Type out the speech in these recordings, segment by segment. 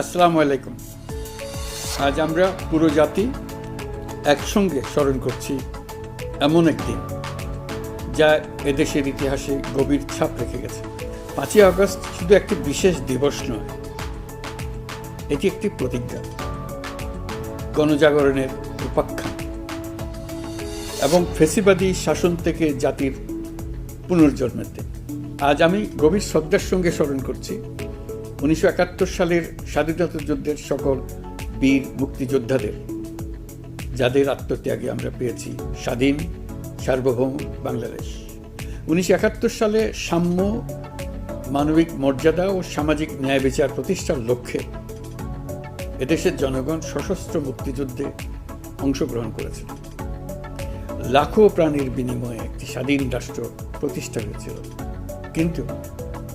আসসালামু আলাইকুম। আজ আমরা পুরো জাতি একসঙ্গে স্মরণ করছি এমন একদিন যা এদেশের ইতিহাসে গভীর ছাপ রেখে গেছে। পাঁচই আগস্ট শুধু একটি বিশেষ দিবস নয়, এটি একটি প্রতিজ্ঞা, গণজাগরণের উপাখ্যান এবং ফেসিবাদী শাসন থেকে জাতির পুনর্জন্মের দিন। আজ আমি গভীর শ্রদ্ধার সঙ্গে স্মরণ করছি উনিশশো একাত্তর সালের স্বাধীনতা যুদ্ধের সকল বীর মুক্তিযোদ্ধাদের, যাদের আত্মত্যাগে আমরা পেয়েছি স্বাধীন, সার্বভৌম বাংলাদেশ। উনিশশো একাত্তর সালে সাম্য, মানবিক মর্যাদা ও সামাজিক ন্যায় বিচার প্রতিষ্ঠার লক্ষ্যে এদেশের জনগণ সশস্ত্র মুক্তিযুদ্ধে অংশগ্রহণ করেছে। লাখো প্রাণীর বিনিময়ে একটি স্বাধীন রাষ্ট্র প্রতিষ্ঠা হয়েছিল। কিন্তু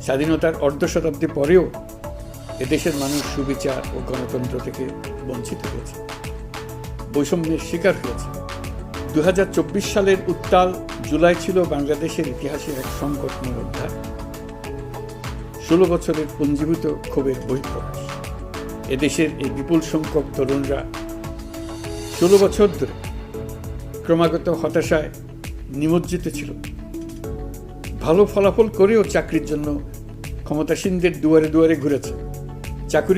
স্বাধীনতার অর্ধ শতাব্দী পরেও এদেশের মানুষ সুবিচার ও গণতন্ত্র থেকে বঞ্চিত হয়েছে। বৈষম্যের শিকার হয়েছে। দুই হাজার চব্বিশ সালের উত্তাল জুলাই ছিল বাংলাদেশের ইতিহাসের এক সংকটময় অধ্যায়। ষোলো বছরের পুঞ্জীভূত ক্ষোভের বহিঃপ্রকাশ। এদেশের এই বিপুল সংখ্যক তরুণরা ষোলো বছর ধরে ক্রমাগত হতাশায় নিমজ্জিত ছিল। ভালো ফলাফল করেও চাকরির জন্য ক্ষমতাসীনদের দুয়ারে দুয়ারে ঘুরেছে। Jagur